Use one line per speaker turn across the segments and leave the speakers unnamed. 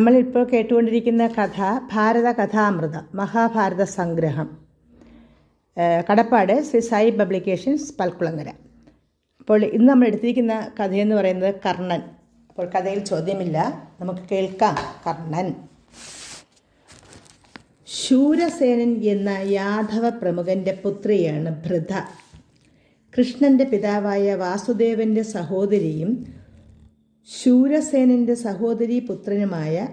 നമ്മളിപ്പോൾ കേട്ടുകൊണ്ടിരിക്കുന്ന കഥ ഭാരത കഥാമൃതം മഹാഭാരത സംഗ്രഹം. കടപ്പാട് ശ്രീ സായി പബ്ലിക്കേഷൻസ് പൽക്കുളങ്ങര. അപ്പോൾ ഇന്ന് നമ്മൾ എടുത്തിരിക്കുന്ന കഥയെന്ന് പറയുന്നത് കർണൻ. അപ്പോൾ കഥയിൽ ചോദ്യമില്ല നമുക്ക് കേൾക്കാം. കർണൻ. ശൂരസേനൻ എന്ന യാദവ പ്രമുഖന്റെ പുത്രിയാണ് ഭൃത. കൃഷ്ണന്റെ പിതാവായ വാസുദേവന്റെ സഹോദരിയും ശൂരസേനന്റെ സഹോദരി പുത്രനുമായ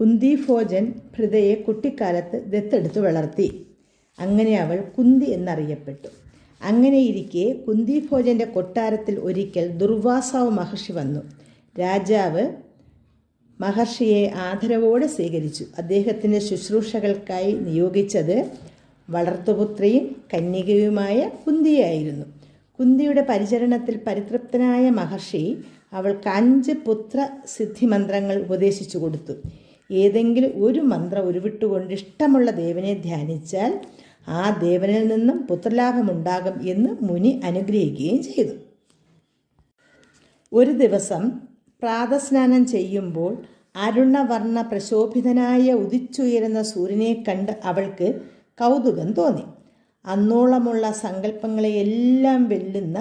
കുന്തിഭോജൻ ഭൃതയെ കുട്ടിക്കാലത്ത് ദത്തെടുത്ത് വളർത്തി. അങ്ങനെ അവൾ കുന്തി എന്നറിയപ്പെട്ടു. അങ്ങനെയിരിക്കെ കുന്തിഭോജന്റെ കൊട്ടാരത്തിൽ ഒരിക്കൽ ദുർവാസാവ് മഹർഷി വന്നു. രാജാവ് മഹർഷിയെ ആദരവോടെ സ്വീകരിച്ചു. അദ്ദേഹത്തിന്റെ ശുശ്രൂഷകൾക്കായി നിയോഗിച്ചത് വളർത്തുപുത്രിയും കന്യകയുമായ കുന്തിയായിരുന്നു. കുന്തിയുടെ പരിചരണത്തിൽ പരിതൃപ്തനായ മഹർഷി അവൾക്ക് അഞ്ച് പുത്ര സിദ്ധിമന്ത്രങ്ങൾ ഉപദേശിച്ചു കൊടുത്തു. ഏതെങ്കിലും ഒരു മന്ത്രം ഉരുവിട്ടുകൊണ്ട് ഇഷ്ടമുള്ള ദേവനെ ധ്യാനിച്ചാൽ ആ ദേവനിൽ നിന്നും പുത്രലാഭമുണ്ടാകും എന്ന് മുനി അനുഗ്രഹിക്കുകയും ചെയ്തു. ഒരു ദിവസം പ്രാതസ്നാനം ചെയ്യുമ്പോൾ അരുണവർണ പ്രശോഭിതനായ ഉദിച്ചുയരുന്ന സൂര്യനെ കണ്ട് അവൾക്ക് കൗതുകം തോന്നി. അന്നോളമുള്ള സങ്കല്പങ്ങളെയെല്ലാം വെല്ലുന്ന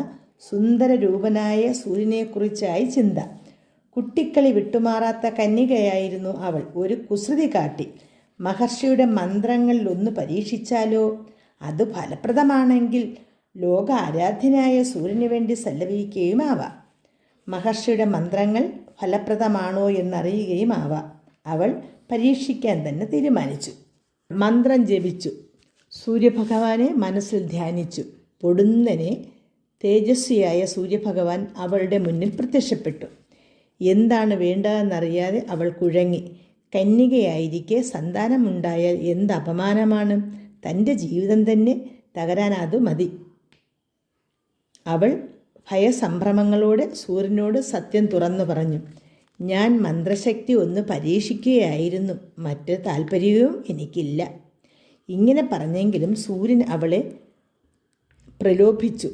സുന്ദരരൂപനായ സൂര്യനെക്കുറിച്ചായി ചിന്ത. കുട്ടിക്കളി വിട്ടുമാറാത്ത കന്യകയായിരുന്നു അവൾ. ഒരു കുസൃതി കാട്ടി. മഹർഷിയുടെ മന്ത്രങ്ങളിൽ ഒന്ന് പരീക്ഷിച്ചാലോ? അത് ഫലപ്രദമാണെങ്കിൽ ലോക ആരാധ്യനായ സൂര്യന് വേണ്ടി സല്ലപിക്കുകയുമാവാം. മഹർഷിയുടെ മന്ത്രങ്ങൾ ഫലപ്രദമാണോ എന്നറിയുകയും ആവാം അവൾ പരീക്ഷിക്കാൻ തന്നെ തീരുമാനിച്ചു. മന്ത്രം ജപിച്ചു. സൂര്യഭഗവാനെ മനസ്സിൽ ധ്യാനിച്ചു. പൊടുന്നനെ തേജസ്വിയായ സൂര്യഭഗവാൻ അവളുടെ മുന്നിൽ പ്രത്യക്ഷപ്പെട്ടു. എന്താണ് വേണ്ടതെന്നറിയാതെ അവൾ കുഴങ്ങി. കന്യകയായിരിക്കെ സന്താനമുണ്ടായാൽ എന്ത് അപമാനമാണ്? തന്റെ ജീവിതം തന്നെ തകരാൻ മതി. അവൾ ഭയസംഭ്രമങ്ങളോടെ സൂര്യനോട് സത്യം തുറന്നു പറഞ്ഞു. ഞാൻ മന്ത്രശക്തി ഒന്ന് പരീക്ഷിക്കുകയായിരുന്നു. മറ്റ് താല്പര്യവും എനിക്കില്ല. ഇങ്ങനെ പറഞ്ഞെങ്കിലും സൂര്യൻ അവളെ പ്രലോഭിച്ചു.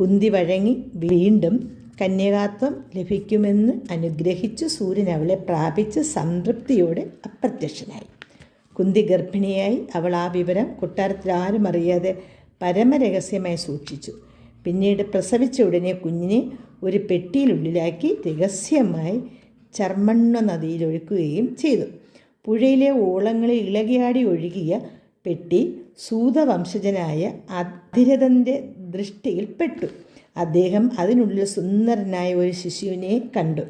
കുന്തി വഴങ്ങി വീണ്ടും കന്യകാത്വം ലഭിക്കുമെന്ന് അനുഗ്രഹിച്ചു സൂര്യൻ അവളെ പ്രാപിച്ച് സംതൃപ്തിയോടെ അപ്രത്യക്ഷനായി. കുന്തി ഗർഭിണിയായി അവൾ ആ വിവരം കൊട്ടാരത്തിൽ ആരും അറിയാതെ പരമരഹസ്യമായി സൂക്ഷിച്ചു. പിന്നീട് പ്രസവിച്ച ഉടനെ കുഞ്ഞിനെ ഒരു പെട്ടിയിലുള്ളിലാക്കി രഹസ്യമായി ചർമ്മണ്ണ നദിയിലൊഴുക്കുകയും ചെയ്തു. പുഴയിലെ ഓളങ്ങളിൽ ഇളകിയാടി ഒഴുകിയ പെട്ടി സൂതവംശജനായ അധിരഥന്റെ ദൃഷ്ടിയിൽപ്പെട്ടു. അദ്ദേഹം അതിനുള്ളിൽ സുന്ദരനായ ഒരു ശിശുവിനെ കണ്ടു.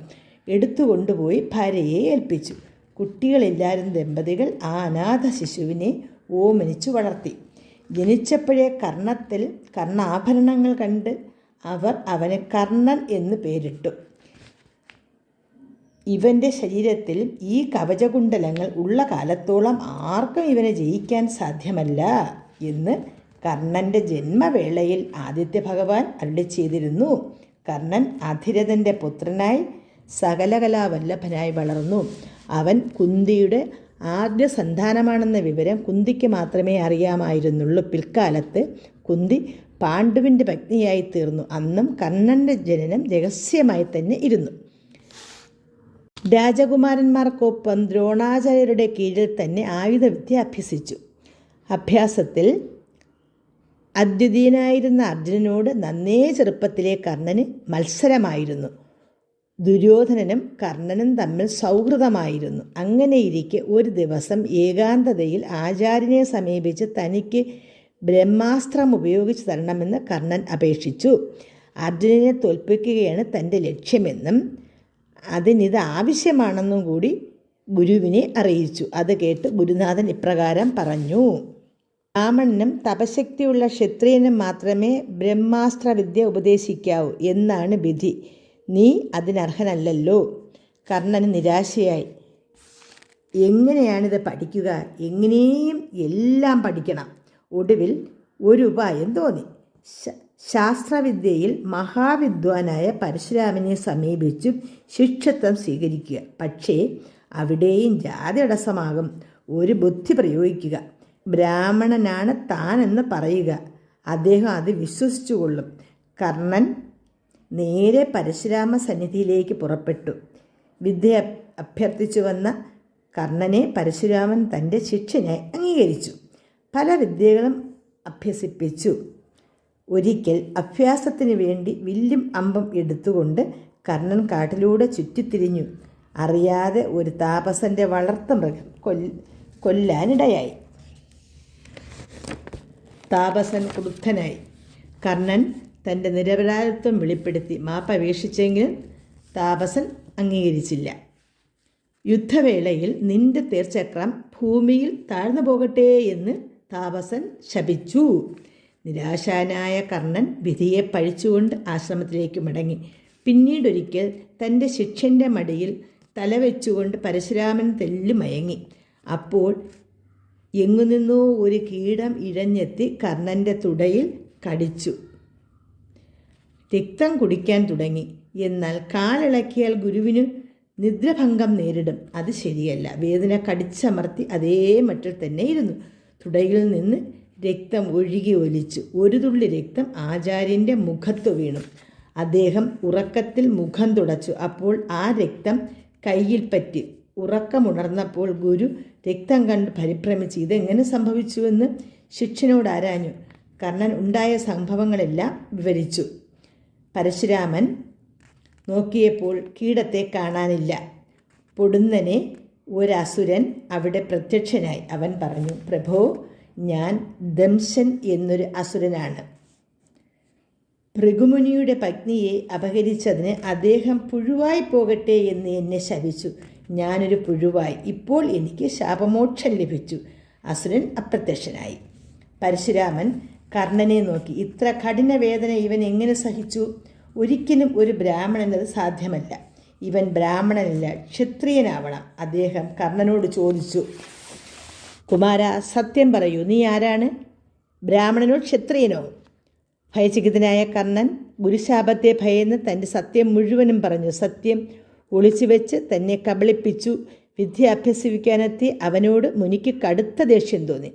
എടുത്തുകൊണ്ടുപോയി ഭാര്യയെ ഏൽപ്പിച്ചു. കുട്ടികളില്ലാരും ദമ്പതികൾ ആ അനാഥ ശിശുവിനെ ഓമനിച്ചു വളർത്തി. ജനിച്ചപ്പോഴേ കർണത്തിൽ കർണാഭരണങ്ങൾ കണ്ട് അവർ അവനെ കർണൻ എന്ന് പേരിട്ടു. ഇവന്റെ ശരീരത്തിൽ ഈ കവചകുണ്ടലങ്ങൾ ഉള്ള കാലത്തോളം ആർക്കും ഇവനെ ജയിക്കാൻ സാധ്യമല്ല എന്ന് കർണന്റെ ജന്മവേളയിൽ ആദിത്യ ഭഗവാൻ അരുളി ചെയ്തിരുന്നു. കർണൻ അധിരഥന്റെ പുത്രനായി സകലകലാവല്ലഭനായി വളർന്നു. അവൻ കുന്തിയുടെ ആദ്യ സന്താനമാണെന്ന വിവരം കുന്തിക്ക് മാത്രമേ അറിയാമായിരുന്നുള്ളൂ. പിൽക്കാലത്ത് കുന്തി പാണ്ഡുവിന്റെ പത്നിയായി തീർന്നു. അന്നും കർണന്റെ ജനനം രഹസ്യമായി തന്നെ ഇരുന്നു. രാജകുമാരന്മാർക്കൊപ്പം ദ്രോണാചാര്യരുടെ കീഴിൽ തന്നെ ആയുധവിദ്യ അഭ്യസിച്ചു. അഭ്യാസത്തിൽ അദ്വിതീയനായിരുന്ന അർജുനനോട് നന്നേ ചെറുപ്പത്തിലെ കർണന് മത്സരമായിരുന്നു. ദുര്യോധനനും കർണനും തമ്മിൽ സൗഹൃദമായിരുന്നു. അങ്ങനെയിരിക്കെ ഒരു ദിവസം ഏകാന്തതയിൽ ആചാര്യനെ സമീപിച്ച് തനിക്ക് ബ്രഹ്മാസ്ത്രം ഉപയോഗിച്ച് തരണമെന്ന് കർണൻ അപേക്ഷിച്ചു. അർജുനനെ തോൽപ്പിക്കുകയാണ് തന്റെ ലക്ഷ്യമെന്നും അതിനിത് ആവശ്യമാണെന്നും കൂടി ഗുരുവിനെ അറിയിച്ചു. അത് കേട്ട് ഗുരുനാഥൻ ഇപ്രകാരം പറഞ്ഞു. ബ്രാഹ്മണനും തപശക്തിയുള്ള ക്ഷത്രിയനും മാത്രമേ ബ്രഹ്മാസ്ത്രവിദ്യ ഉപദേശിക്കാവൂ എന്നാണ് വിധി. നീ അതിനർഹനല്ലല്ലോ. കർണന് നിരാശയായി. എങ്ങനെയാണിത് പഠിക്കുക? എങ്ങനെയും എല്ലാം പഠിക്കണം. ഒടുവിൽ ഒരു ഉപായം തോന്നി. ശാസ്ത്രവിദ്യയിൽ മഹാവിദ്വാനായ പരശുരാമനെ സമീപിച്ചു ശിക്ഷത്വം സ്വീകരിക്കുക. പക്ഷേ അവിടെയും ജാതി തടസ്സമാകും. ഒരു ബുദ്ധി പ്രയോഗിക്കുക. ബ്രാഹ്മണനാണ് താനെന്ന് പറയുക. അദ്ദേഹം അത് വിശ്വസിച്ചുകൊള്ളും. കർണൻ നേരെ പരശുരാമ സന്നിധിയിലേക്ക് പുറപ്പെട്ടു. വിദ്യ അഭ്യർത്ഥിച്ചു വന്ന കർണനെ പരശുരാമൻ തന്റെ ശിക്ഷനായി അംഗീകരിച്ചു. പല വിദ്യകളും അഭ്യസിപ്പിച്ചു. ഒരിക്കൽ അഭ്യാസത്തിന് വേണ്ടി വില്ലും അമ്പം എടുത്തുകൊണ്ട് കർണൻ കാട്ടിലൂടെ ചുറ്റിത്തിരിഞ്ഞു. അറിയാതെ ഒരു താപസന്റെ വളർത്ത മൃഗം കൊല്ല കൊല്ലാനിടയായി. താപസൻ ക്രുദ്ധനായി. കർണൻ തന്റെ നിരപരാധിത്വം വെളിപ്പെടുത്തി മാപ്പപേക്ഷിച്ചെങ്കിലും താപസൻ അംഗീകരിച്ചില്ല. യുദ്ധവേളയിൽ നിന്റെ തീർച്ചക്രം ഭൂമിയിൽ താഴ്ന്നു പോകട്ടെ എന്ന് താപസൻ ശപിച്ചു. നിരാശാനായ കർണൻ വിധിയെ പഴിച്ചുകൊണ്ട് ആശ്രമത്തിലേക്ക് മടങ്ങി. പിന്നീടൊരിക്കൽ തന്റെ ശിക്ഷന്റെ മടിയിൽ തലവെച്ചുകൊണ്ട് പരശുരാമൻ തെല്ലു മയങ്ങി. അപ്പോൾ എങ്ങുനിന്നോ ഒരു കീടം ഇഴഞ്ഞെത്തി കർണന്റെ തുടയിൽ കടിച്ചു. രക്തം കുടിക്കാൻ തുടങ്ങി. എന്നാൽ കാലിളക്കിയാൽ ഗുരുവിന് നിദ്രഭംഗം നേരിടും. അത് ശരിയല്ല. വേദന കടിച്ചമർത്തി അതേ മട്ടിൽ തന്നെ ഇരുന്നു. തുടയിൽ നിന്ന് രക്തം ഒഴുകി ഒലിച്ചു. ഒരു തുള്ളി രക്തം ആചാര്യന്റെ മുഖത്തു വീണു. അദ്ദേഹം ഉറക്കത്തിൽ മുഖം തുടച്ചു. അപ്പോൾ ആ രക്തം കയ്യിൽ പറ്റി. ഉറക്കമുണർന്നപ്പോൾ ഗുരു രക്തം കണ്ട് പരിഭ്രമിച്ച് ഇതെങ്ങനെ സംഭവിച്ചുവെന്ന് ശിക്ഷനോട് ആരാഞ്ഞു? കർണൻ ഉണ്ടായ സംഭവങ്ങളെല്ലാം വിവരിച്ചു. പരശുരാമൻ നോക്കിയപ്പോൾ കീടത്തെ കാണാനില്ല. പൊടുന്നനെ ഒരസുരൻ അവിടെ പ്രത്യക്ഷനായി. അവൻ പറഞ്ഞു പ്രഭോ ഞാൻ ദംശൻ എന്നൊരു അസുരനാണ്. ഭൃഗുമുനിയുടെ പത്നിയെ അപഹരിച്ചതിന് അദ്ദേഹം പുഴുവായി പോകട്ടെ എന്ന് എന്നെ ശപിച്ചു. ഞാനൊരു പുഴുവായി. ഇപ്പോൾ എനിക്ക് ശാപമോക്ഷം ലഭിച്ചു. അസുരൻ അപ്രത്യക്ഷനായി. പരശുരാമൻ കർണനെ നോക്കി. ഇത്ര കഠിന വേദന ഇവൻ എങ്ങനെ സഹിച്ചു? ഒരിക്കലും ഒരു ബ്രാഹ്മണനത് സാധ്യമല്ല. ഇവൻ ബ്രാഹ്മണനല്ല ക്ഷത്രിയനാവണം. അദ്ദേഹം കർണനോട് ചോദിച്ചു. കുമാര സത്യം പറയൂ നീ ആരാണ്? ബ്രാഹ്മണനോ ക്ഷത്രിയനോ? ഭയചകിതനായ കർണൻ ഗുരുശാപത്തെ ഭയന്ന് തന്റെ സത്യം മുഴുവനും പറഞ്ഞു. സത്യം ഒളിച്ചു വെച്ച് തന്നെ കബളിപ്പിച്ചു. വിദ്യ അഭ്യസിപ്പിക്കാനെത്തി അവനോട് മുനിക്ക് കടുത്ത ദേഷ്യം തോന്നി.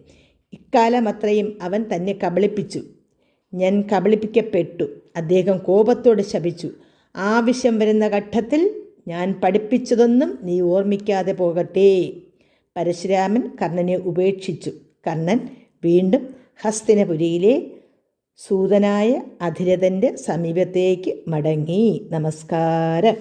ഇക്കാലം അത്രയും അവൻ തന്നെ കബളിപ്പിച്ചു. ഞാൻ കബളിപ്പിക്കപ്പെട്ടു. അദ്ദേഹം കോപത്തോടെ ശപിച്ചു. ആവശ്യം വരുന്ന ഘട്ടത്തിൽ ഞാൻ പഠിപ്പിച്ചതൊന്നും നീ ഓർമ്മിക്കാതെ പോകട്ടെ. പരശുരാമൻ കർണനെ ഉപേക്ഷിച്ചു. കർണൻ വീണ്ടും ഹസ്തിനപുരിയിലെ സൂതനായ അധിരഥന്റെ സമീപത്തേക്ക് മടങ്ങി. നമസ്കാരം.